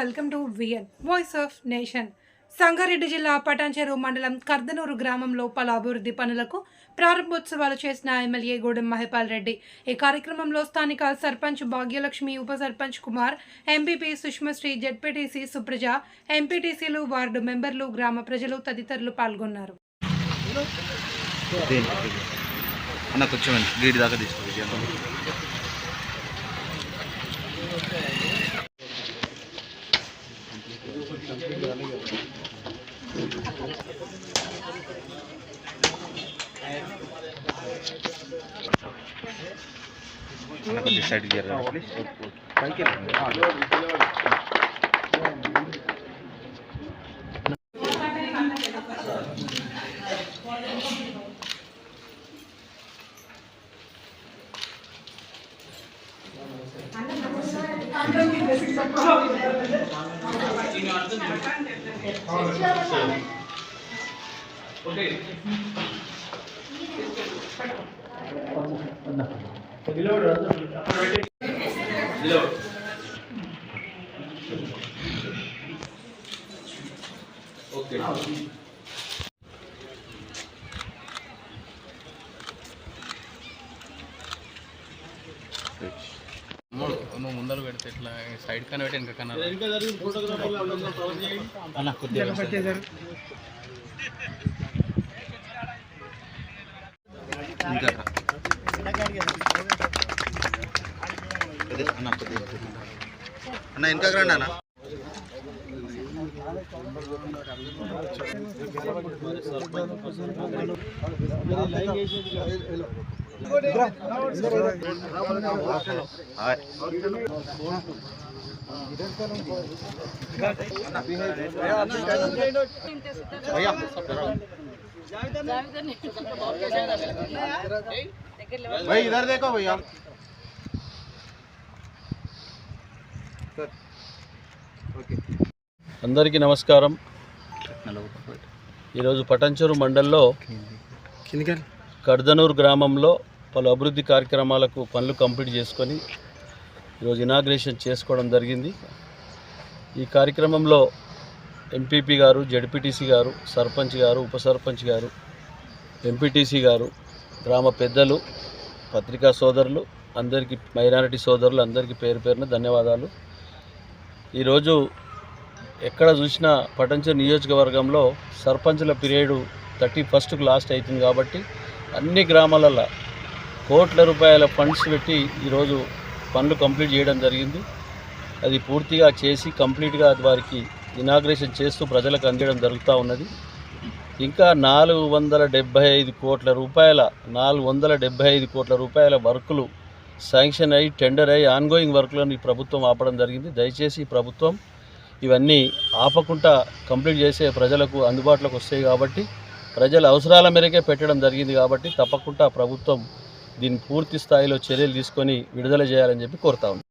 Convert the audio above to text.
Welcome to VN voice of nation. Sangareddy జిల్లా పటాన్చెరు మండలం కర్దనూరు గ్రామంలో పలు అభివృద్ధి పనులకు ప్రారంభోత్సవాలు చేసిన ఎమ్మెల్యే గూడెం మహిపాల్ రెడ్డి. ఈ కార్యక్రమంలో స్థానిక సర్పంచ్ భాగ్యలక్ష్మి ఉప సర్పంచ్ కుమార్ ఎంపీపీ సుష్మశ్రీ జెడ్పీటీసీ సుప్రజ ఎంపీటీసీలు వార్డు మెంబర్లు గ్రామ ప్రజలు తదితరులు పాల్గొన్నారు. అన్న కొంచెం దాకా కొంచెం సైడ్ చేయరా ప్లీజ్ పైకి మూడు నువ్వు ముందర పెడితే ఇట్లా సైడ్ కన్నా పెట్టి ఇంకా కన్నా అన్న ఇంకా అన్న ఇంకా రండి అన్న. भैया भाई इधर देखो भैया ओके అందరికీ నమస్కారం ఈరోజు పటంచెరు మండల్లో కర్దనూరు గ్రామంలో పలు అభివృద్ధి కార్యక్రమాలకు పనులు కంప్లీట్ చేసుకొని ఈరోజు ఇనాగ్రేషన్ చేసుకోవడం జరిగింది ఈ కార్యక్రమంలో ఎంపీపీ గారు జడ్పీటీసీ గారు సర్పంచ్ గారు ఉప సర్పంచ్ గారు ఎంపీటీసీ గారు గ్రామ పెద్దలు పత్రికా సోదరులు అందరికీ మైనారిటీ సోదరులు అందరికీ పేరు పేరున ధన్యవాదాలు. ఈరోజు ఎక్కడ చూసినా పటంచర్ నియోజకవర్గంలో సర్పంచుల పీరియడ్ థర్టీ ఫస్ట్కు లాస్ట్ అవుతుంది కాబట్టి అన్ని గ్రామాలలో కోట్ల రూపాయల ఫండ్స్ పెట్టి ఈరోజు పనులు కంప్లీట్ చేయడం జరిగింది. అది పూర్తిగా చేసి కంప్లీట్గా వారికి ఇనాగ్రేషన్ చేస్తూ ప్రజలకు అందించడం జరుగుతూ ఉన్నది. ఇంకా నాలుగు వందల డెబ్భై ఐదు కోట్ల రూపాయల నాలుగు వందల డెబ్భై ఐదు కోట్ల రూపాయల వర్కులు శాంక్షన్ అయ్యి టెండర్ అయ్యి ఆన్గోయింగ్ వర్క్లను ఈ ప్రభుత్వం ఆపడం జరిగింది. దయచేసి ఈ ప్రభుత్వం ఇవన్నీ ఆపకుండా కంప్లీట్ చేసే ప్రజలకు అందుబాటులోకి వస్తాయి కాబట్టి ప్రజల అవసరాల మేరకే పెట్టడం జరిగింది కాబట్టి తప్పకుండా ప్రభుత్వం దీన్ని పూర్తి స్థాయిలో చర్యలు తీసుకొని విడుదల చేయాలని చెప్పి కోరుతా